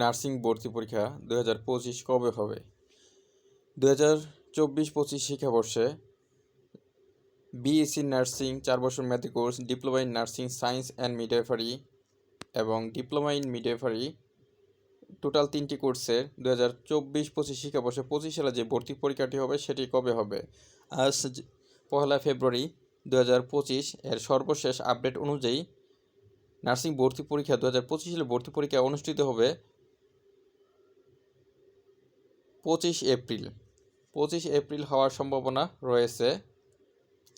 Nursing ভর্তি পরীক্ষা দু হাজার পঁচিশ কবে হবে? দু হাজার চব্বিশ পঁচিশ শিক্ষাবর্ষে বিএসসি নার্সিং চার বছর মেয়াদী course, diploma in nursing science and midwifery এবং ডিপ্লোমা ইন মিডওয়াইফারি টোটাল তিনটি কোর্সের দু হাজার চব্বিশ পঁচিশ শিক্ষাবর্ষে পঁচিশ সালে যে ভর্তি পরীক্ষাটি হবে সেটি কবে হবে? আজ পহেলা ফেব্রুয়ারি দু হাজার পঁচিশ, এর সর্বশেষ আপডেট অনুযায়ী নার্সিং ভর্তি পরীক্ষা দু হাজার পঁচিশ সালে ভর্তি পরীক্ষা অনুষ্ঠিত হবে পঁচিশ এপ্রিল। পঁচিশ এপ্রিল হওয়ার সম্ভাবনা রয়েছে।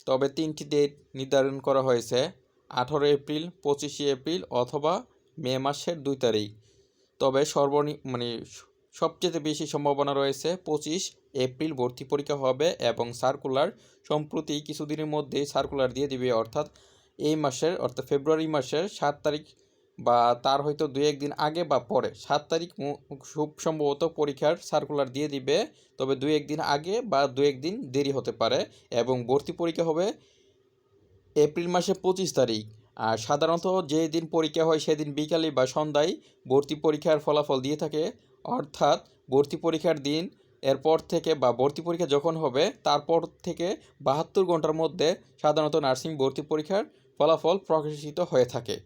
তবে তিনটি ডেট নির্ধারণ করা হয়েছে, আঠারো এপ্রিল, পঁচিশে এপ্রিল অথবা মে মাসের দুই তারিখ। তবে সর্বনি মানে সবচেয়ে বেশি সম্ভাবনা রয়েছে, পঁচিশ এপ্রিল ভর্তি পরীক্ষা হবে এবং সার্কুলার সম্প্রতি কিছুদিনের মধ্যেই সার্কুলার দিয়ে দিবে, অর্থাৎ এই মাসের, অর্থাৎ ফেব্রুয়ারি মাসের সাত তারিখ বা তার হয়তো দুই একদিন আগে বা পরে। সাত তারিখ খুব সম্ভবত পরীক্ষার সার্কুলার দিয়ে দিবে, তবে দুই একদিন আগে বা দু একদিন দেরি হতে পারে এবং ভর্তি পরীক্ষা হবে এপ্রিল মাসে পঁচিশ তারিখ। আর সাধারণত যে দিন পরীক্ষা হয় সেদিন বিকালে বা সন্ধ্যায় ভর্তি পরীক্ষার ফলাফল দিয়ে থাকে। অর্থাৎ ভর্তি পরীক্ষার দিন এরপর থেকে বা ভর্তি পরীক্ষা যখন হবে, তারপর থেকে বাহাত্তর ঘণ্টার মধ্যে সাধারণত নার্সিং ভর্তি পরীক্ষার ফলাফল প্রকাশিত হয়ে থাকে।